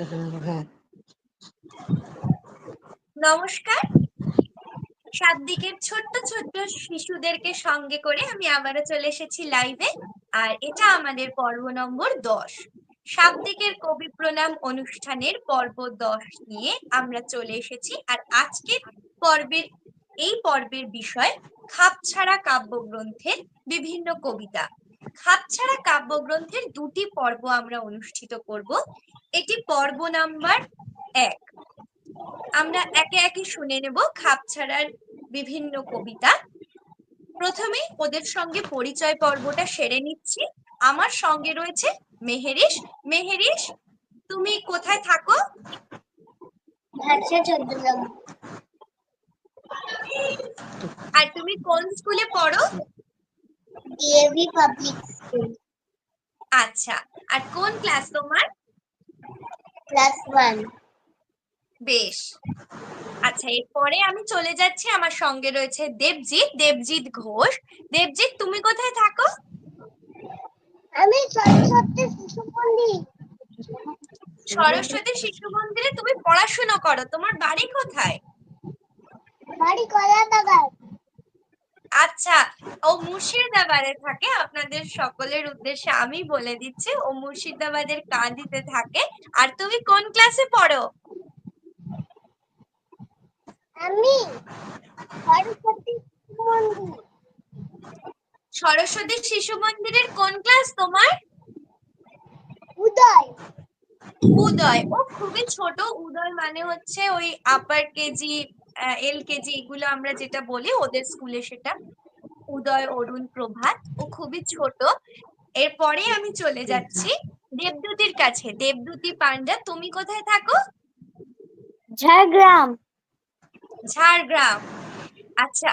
হ্যাঁ নমস্কার। সাত দিকের ছোট্ট ছোট্ট শিশুদেরকে সঙ্গে করে আমি আবারও চলে এসেছি লাইভে আর এটা আমাদের পর্ব নম্বর দশ। সাত দিকের কবি প্রণাম অনুষ্ঠানের পর্ব দশ নিয়ে আমরা চলে এসেছি, আর আজকের পর্বের, এই পর্বের বিষয় খাপছাড়া কাব্যগ্রন্থের বিভিন্ন কবিতা। খাপছাড়া কাব্যগ্রন্থের দুটি পর্ব আমরা অনুষ্ঠিত করব। এটি পর্ব নাম্বার এক। আমরা একে একে শুনে নেব খাপছাড়ার বিভিন্ন কবিতা। প্রথমে ওদের সঙ্গে পরিচয় পর্বটা সেরে নিচ্ছি। আমার সঙ্গে রয়েছে মেহেরিস মেহেরিস তুমি কোথায় থাকো? আর তুমি কোন স্কুলে পড়ো? ডিএভি পাবলিক স্কুল আচ্ছা আর কোন ক্লাস তোমার? ক্লাস ওয়ান বেশ। আচ্ছা এরপরে আমি চলে যাচ্ছি আমার সঙ্গে রয়েছে দেবজিৎ দেবজিৎ ঘোষ। দেবজিৎ তুমি কোথায় থাকো? আমি সরস্বতী শিশু মন্দির। সরস্বতী শিশু মন্দিরে তুমি পড়াশোনা করো তোমার বাড়ি কোথায়? বাড়ি কলা বাগান আচ্ছা ও মুর্শিদাবাদে থাকে আপনাদের সকলের উদ্দেশ্যে আমি বলে দিচ্ছি ও মুর্শিদাবাদের কাঁদিতে থাকে। আর তুমি কোন ক্লাসে পড়ো? আমি সরস্বতী শিশু সরস্বতী শিশু মন্দিরের কোন ক্লাস তোমার? উদয়। উদয়। ও খুবই ছোট উদয় মানে হচ্ছে ওই আপার কেজি এল কেজি এগুলো আমরা যেটা বলি ওদের স্কুলে সেটা উদয় অরুণ প্রভাত। ও খুবই ছোট। এরপরে আমি চলে যাচ্ছি দেবদূতির কাছে। দেবদূতি পান্ডা তুমি কোথায় থাকো? ঝাড়গ্রাম। ঝাড়গ্রাম। আচ্ছা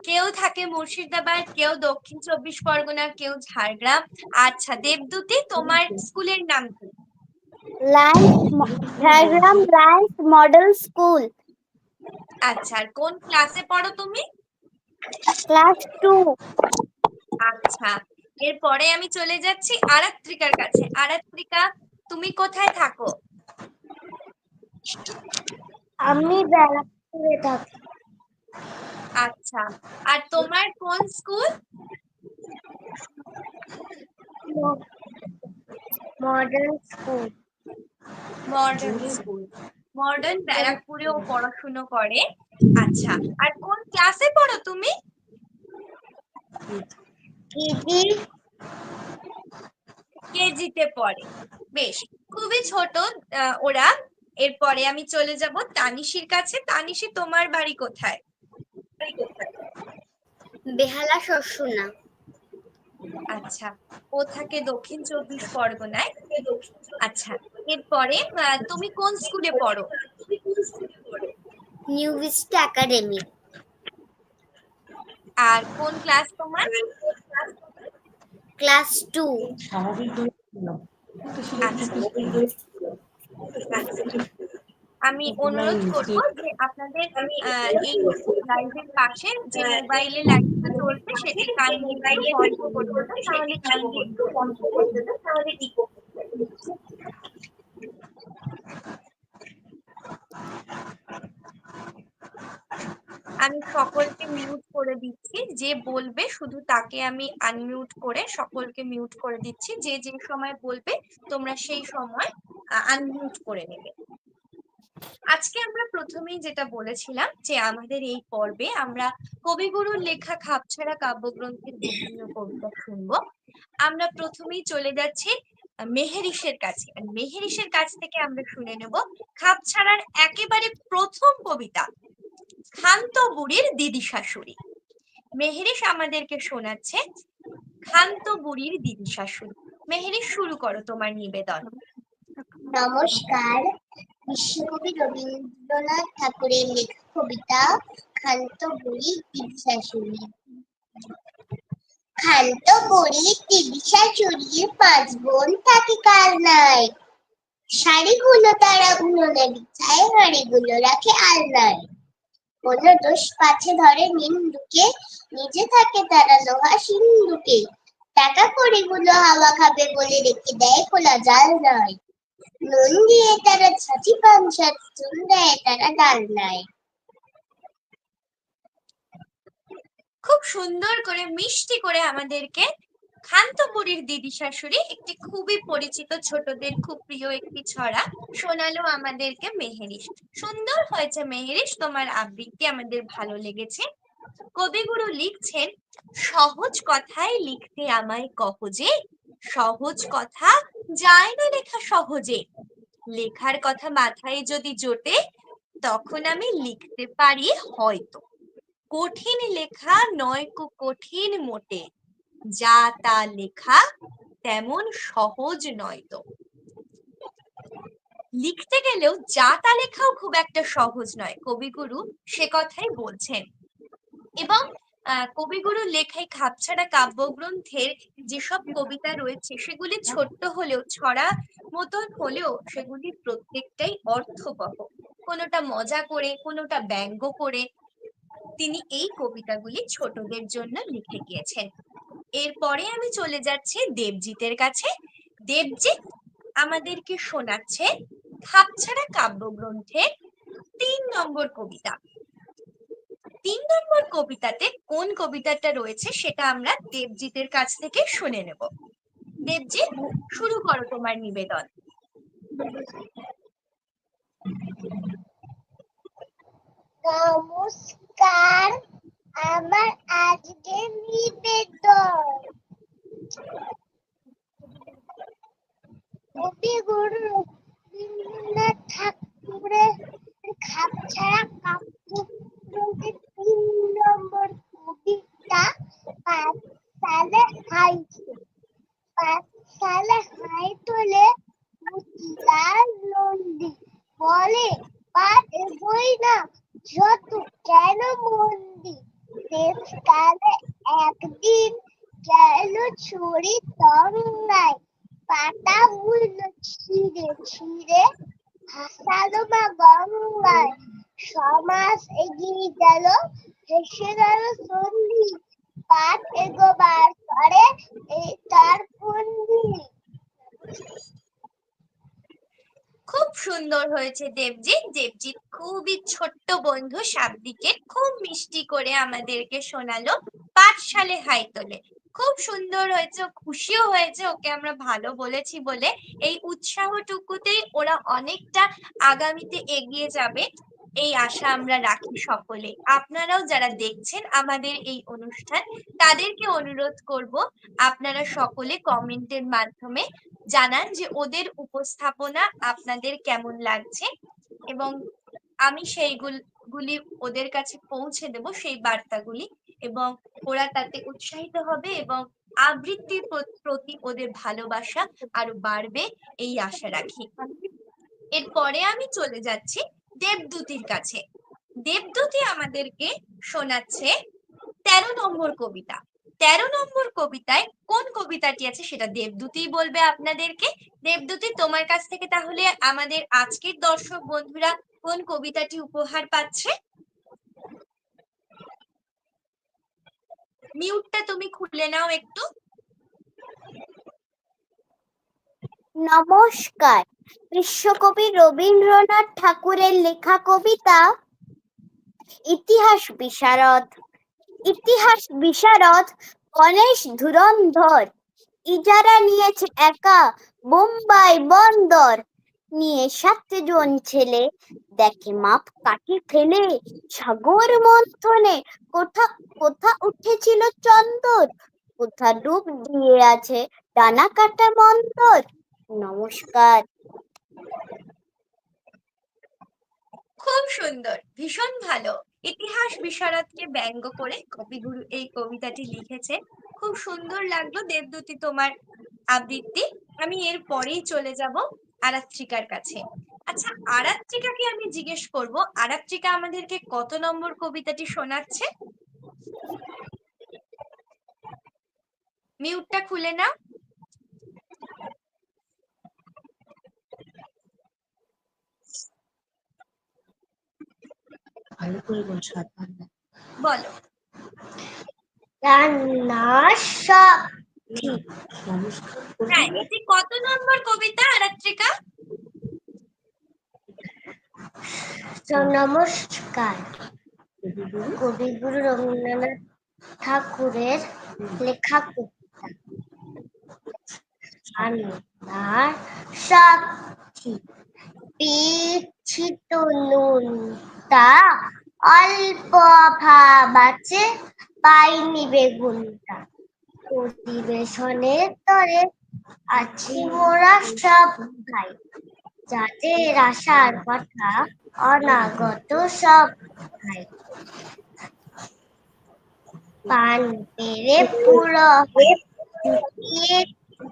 কেউ থাকে মুর্শিদাবাদ কেউ দক্ষিণ চব্বিশ পরগনা কেউ ঝাড়গ্রাম। আচ্ছা দেবদূতি তোমার স্কুলের নাম কি? Jhargram lions model school. আচ্ছা আর কোন ক্লাসে পড়ো তুমি? ক্লাস টু আচ্ছা এরপরে আমি চলে যাচ্ছি আরাত্রিকার কাছে। আরাত্রিকা তুমি কোথায় থাকো? আমি ব্যারাকপুরে থাকি। আচ্ছা আর তোমার কোন school model school modern school modern ব্যারাকপুরে ও পড়াশুনো করে। আচ্ছা আর কোন ক্লাসে পড়ো তুমি? কেজি। কেজিতে পড়ে। বেশ খুবই ছোট আহ, ওরা। এরপরে আমি চলে যাব তানিশির কাছে। তানিশি তোমার বাড়ি কোথায়? বেহালা শস্যনা আচ্ছা ও থাকে দক্ষিণ চব্বিশ পরগনায়। আচ্ছা এরপরে তুমি কোন স্কুলে পড়ো? New vista academy. আর কোন ক্লাস তোমার? Class two. আচ্ছা। আমি অনুরোধ করব যে আপনাদের আহ, এই লাইভের পাশে যে মোবাইলে লাইভটা চলছে সেটি কাইন্ডলি বন্ধ তাহলে একটু বন্ধ করে দেবেন তাহলে কি আমি সকলকে মিউট করে দিচ্ছি। যে বলবে শুধু তাকে আমি আনমিউট করে সকলকে মিউট করে দিচ্ছি। যে যে সময় বলবে তোমরা সেই সময় আনমিউট করে নেবে। আজকে আমরা প্রথমেই যেটা বলেছিলাম যে আমাদের এই পর্বে আমরা কবিগুরুর লেখা খাপছাড়া কাব্যগ্রন্থের বিভিন্ন কবিতা শুনব। আমরা প্রথমেই চলে যাচ্ছি মেহেরিসের কাছে। মেহেরিসের কাছ থেকে আমরা শুনে নেব খাপ ছাড়ার একেবারে প্রথম কবিতা খান্ত বুড়ির দিদি শাশুড়ি মেহেরিস আমাদেরকে শোনাচ্ছে ক্ষান্ত বুড়ির দিদি শাশুড়ি মেহেরিস, শুরু করো তোমার নিবেদন। নমস্কার, বিশ্বকবি রবীন্দ্রনাথ ঠাকুরের লেখা কবিতা খান্ত বড়ি দিদি শাশুড়ি খান্ত বড়ি দিদি শাশুড়ির পাঁচ বোন থাকে কাল নাই? শাড়িগুলো তারা উনুনে বিছায়, হাড়িগুলো রাখে আলনায়। কোনো দোষ পাছে ধরে নিন্দুকে, নিজে থাকে তারা লোহা সিন্ধুকে। টাকা কড়িগুলো হাওয়া খাবে বলে রেখে দেয় খোলা জাল নয় নুন দিয়ে তারা ছাতি পাংশাত চুন দেয় তারা ডালনায় খুব সুন্দর করে, মিষ্টি করে আমাদেরকে খান্তপুরীর দিদি শাশুড়ি একটি খুবই পরিচিত ছোটদের খুব প্রিয় একটি ছড়া শোনালো আমাদেরকে মেহেরিস সুন্দর হয়েছে মেহেরিস তোমার আবৃত্তি আমাদের ভালো লেগেছে। কবিগুরু লিখছেন, সহজ কথায় লিখতে আমায় কহ যে, সহজ কথা যায় না লেখা সহজে। লেখার কথা মাথায় যদি জোটে, তখন আমি লিখতে পারি হয়তো। কঠিন লেখা নয় কো কঠিন মোটে। যা তা লেখা তেমন সহজ নয় তো। লিখতে গেলেও যা তা লেখাও খুব একটা সহজ নয় কবিগুরু সে কথাই বলছেন। এবং আহ, কবিগুরুর লেখায় খাপছাড়া কাব্যগ্রন্থের যেসব কবিতা রয়েছে সেগুলি ছোট্ট হলেও ছড়া মতন হলেও সেগুলি প্রত্যেকটাই অর্থবহ। কোনোটা মজা করে কোনোটা ব্যঙ্গ করে তিনি এই কবিতাগুলি ছোটদের জন্য লিখে গিয়েছেন। এরপরে আমি চলে যাচ্ছি দেবজিতের কাছে। দেবজিৎ আমাদেরকে শোনাচ্ছে খাপছাড়া কাব্যগ্রন্থের তিন নম্বর কবিতা। তিন নম্বর কবিতাতে কোন কবিতাটা রয়েছে সেটা আমরা দেবজিতের কাছ থেকে শুনে নেব। দেবজিৎ, শুরু করো তোমার নিবেদন। নমস্কার, আমার আজকে নিবেদন। কবিগুরু রবীন্দ্রনাথ ঠাকুরের খাপছাড়া কাব্যগ্রন্থের তিন নম্বর কবিতা পাঁচ সালে হাইছে পাঁচ সালে হাই তোলে মতিলাল নন্দী বলে, পাঠ এগোই না যত কেন মন্দি দেশকালে একদিন গেল ছড়ি তরঙ্গায় পাতা হইল ছিঁড়ে ছিঁড়ে হাসালো মা গঙ্গায়। সমাজ এগিয়ে গেল, হেসে গেল সন্ধি। পাঠ এগোবার পরে এই তার ফন্দি খুব সুন্দর হয়েছে দেবজিৎ। দেবজিৎ খুবই ছোট্ট বন্ধু শাব্দিকে খুব মিষ্টি করে আমাদেরকে শোনালো পাঠশালে হাই তোলে খুব সুন্দর হয়েছে, খুশিও হয়েছে, ওকে আমরা ভালো বলেছি বলে। এই উৎসাহটুকুতেই ওরা অনেকটা আগামীতে এগিয়ে যাবে, এই আশা আমরা রাখি সকলে। আপনারাও যারা দেখছেন আমাদের এই অনুষ্ঠান, তাদেরকে অনুরোধ করব আপনারা সকলে কমেন্টের মাধ্যমে জানান যে ওদের উপস্থাপনা আপনাদের কেমন লাগছে এবং আমি সেইগুলি ওদের কাছে পৌঁছে দেব, সেই বার্তাগুলি এবং ওরা তাতে উৎসাহিত হবে এবং আবৃত্তির প্রতি ওদের ভালোবাসা আরও বাড়বে এই আশা রাখি। এরপরে আমি চলে যাচ্ছি দেবদূতির কাছে। দেবদূতি আমাদেরকে শোনাচ্ছে তেরো নম্বর কবিতা। তেরো নম্বর কবিতায় কোন কবিতাটি আছে সেটা দেবদূতি বলবে আপনাদেরকে। দেবদূতি তোমার কাছ থেকে তাহলে আমাদের আজকের দর্শক বন্ধুরা কোন কবিতাটি উপহার পাচ্ছে? মিউটটা তুমি খুলে নাও একটু। নমস্কার, বিশ্বকবি রবীন্দ্রনাথ ঠাকুরের লেখা কবিতা ইতিহাস বিশারদ। ইতিহাস বিশারদ গণেশ ধুরন্ধর। ইজারা নিয়েছে একা বোম্বাই বন্দর। নিয়ে সাতজন ছেলে দেখে মাপ কাটি ফেলে। সাগর মন্থনে কোথা কোথা উঠেছিল চন্দর? কোথা ডুব দিয়ে আছে ডানা কাটা মন্দর নমস্কার। খুব সুন্দর, ভীষণ ভালো। ইতিহাস বিশারদকে ব্যঙ্গ করে কবিগুরু এই কবিতাটি লিখেছে। খুব সুন্দর লাগল দেবদূতি তোমার আবৃত্তি। আমি এর পরেই চলে যাব আরাত্রিকার কাছে। আচ্ছা আরাত্রিকাকে আমি জিজ্ঞেস করব, আরাত্রিকা আমাদেরকে কত নম্বর কবিতাটি শোনাচ্ছে? মিউটটা খুলে নাও। করে বল। সাত বাংলা রান্নার হ্যাঁ এটি কত নম্বর কবিতা আরাত্রিকা? নমস্কার। কবিগুরু? রবীন্দ্রনাথ ঠাকুরের লেখা কবিতা। সাক্ষী পিচ্ছিত নুনটা অল্প অভাব আছে পাইনি বেগুনটা পরিবেশনের তরে আছি মোরা সব ভাই, যাদের আশার কথা অনাগত সব ভাই। পান পেরে পুরো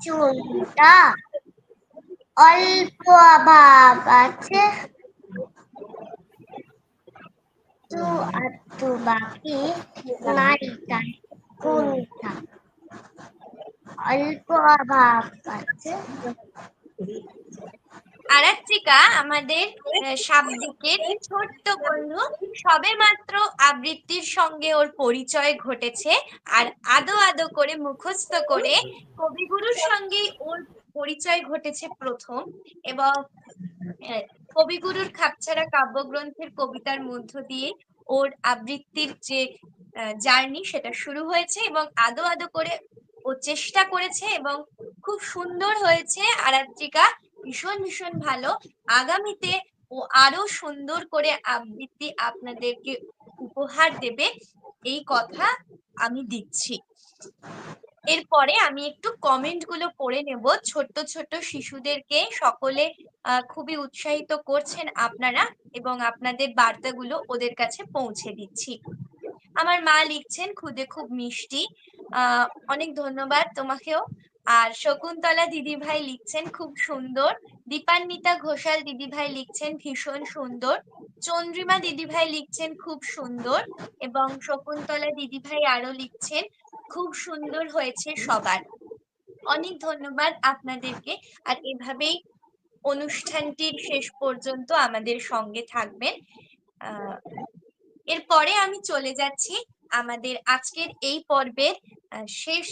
চুনটা অল্প অভাব আছে তু তু বাকি অল্প অভাব আছে। আরাত্রিকা আমাদের শাব্দিকের ছোট্ট বন্ধু সবে মাত্র আবৃত্তির সঙ্গে ওর পরিচয় ঘটেছে আর আদো আদো করে মুখস্থ করে কবিগুরুর সঙ্গে ওর পরিচয় ঘটেছে প্রথম এবং আহ, কবিগুরুর খাপছাড়া কাব্যগ্রন্থের কবিতার মধ্য দিয়ে ওর আবৃত্তির যে জার্নি সেটা শুরু হয়েছে এবং আদো আদো করে ও চেষ্টা করেছে এবং খুব সুন্দর হয়েছে। আরাত্রিকা ভীষণ ভীষণ ভালো। আগামীতে ও আরও সুন্দর করে আবৃত্তি আপনাদেরকে উপহার দেবে। এই কথা আমি দিচ্ছি। এরপরে আমি একটু কমেন্টগুলো পড়ে নেব। ছোট্ট ছোট্ট শিশুদেরকে সকলে খুবই উৎসাহিত করছেন আপনারা এবং আপনাদের বার্তাগুলো ওদের কাছে পৌঁছে দিচ্ছি। আমার মা লিখছেন, খুদে খুব মিষ্টি। অনেক ধন্যবাদ তোমাকেও। আর শকুন্তলা দিদি ভাই লিখছেন, খুব সুন্দর। দীপান্বিতা ঘোষাল দিদি ভাই লিখছেন, ভীষণ সুন্দর। চন্দ্রিমা দিদি ভাই লিখছেন, খুব সুন্দর। এবং শকুন্তলা দিদি ভাই আরও লিখছেন, খুব সুন্দর হয়েছে সবার। অনেক ধন্যবাদ আপনাদেরকে। আর এভাবেই অনুষ্ঠানটির শেষ পর্যন্ত আমাদের সঙ্গে থাকবেন। আহ এরপরে আমি চলে যাচ্ছি আমাদের আজকের এই পর্বের শেষ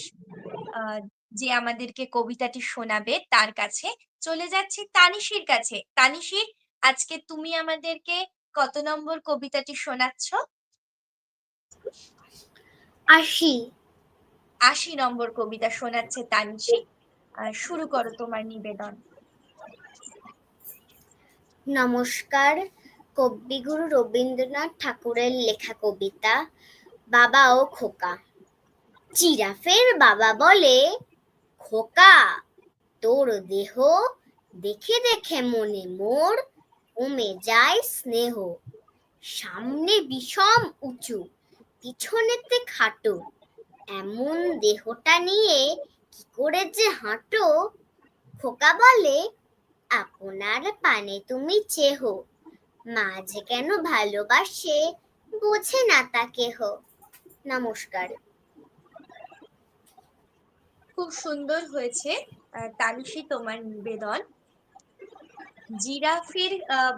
আহ, যে আমাদেরকে কবিতাটি শোনাবে তার কাছে। চলে যাচ্ছি তানিশির কাছে। তানিশি আজকে তুমি আমাদেরকে কত নম্বর কবিতাটি শোনাচ্ছ? আশি। আশি নম্বর কবিতা শোনাচ্ছে তানিশি। আহ, শুরু করো তোমার নিবেদন। নমস্কার, কবিগুরু রবীন্দ্রনাথ ঠাকুরের লেখা কবিতা বাবা ও খোকা। জিরাফের বাবা বলে, খোকা, তোর দেহ দেখে দেখে মনে মোর কমে যায় স্নেহ। সামনে বিষম উঁচু, পিছনেতে খাটো। এমন দেহটা নিয়ে কি করে যে হাঁটো? খোকা বলে আপনার পানে তুমি চেহ। মা যে কেন ভালোবাসে, বোঝে না তা কেহ। নমস্কার। খুব সুন্দর হয়েছে তানিশি তোমার নিবেদন। জিরাফের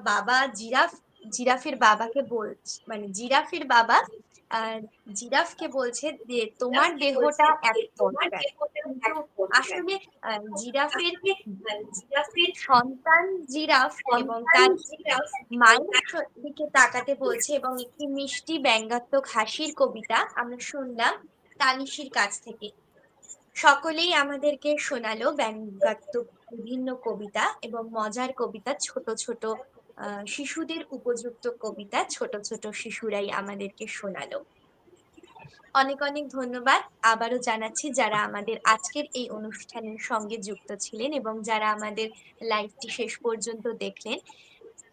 বাবা, জিরাফ, জিরাফের বাবাকে বলছে মানে জিরাফের বাবা জিরাফকে বলছে যে তোমার দেহটা এক আসলে জিরাফের জিরাফের সন্তান জিরাফ এবং তার মায়ের স- দিকে তাকাতে বলছে এবং একটি মিষ্টি ব্যঙ্গাত্মক হাসির কবিতা আমরা শুনলাম তানিশির কাছ থেকে। সকলেই আমাদেরকে শোনালো ব্যঙ্গাত্মক বিভিন্ন কবিতা এবং মজার কবিতা ছোট ছোট শিশুদের উপযুক্ত কবিতা ছোট ছোট শিশুরাই আমাদেরকে শোনালো। অনেক অনেক ধন্যবাদ। আবারও জানাচ্ছি যারা আমাদের আজকের এই অনুষ্ঠানের সঙ্গে যুক্ত ছিলেন এবং যারা আমাদের লাইভটি শেষ পর্যন্ত দেখলেন।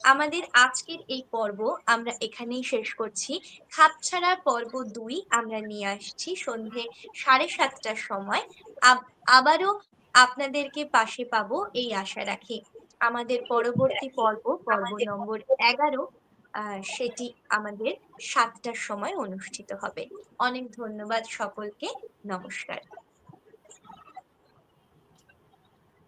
আমাদের আজকের এই পর্ব আমরা এখানেই শেষ করছি। খাপছাড়া পর্ব দুই আমরা নিয়ে আসছি সন্ধে সাড়ে সাতটার সময়। আব- আবারও আপনাদেরকে পাশে পাবো, এই আশা রাখি। আমাদের পরবর্তী পর্ব পর্ব নম্বর এগারো আহ, সেটি আমাদের সাতটার সময় অনুষ্ঠিত হবে। অনেক ধন্যবাদ সকলকে। নমস্কার।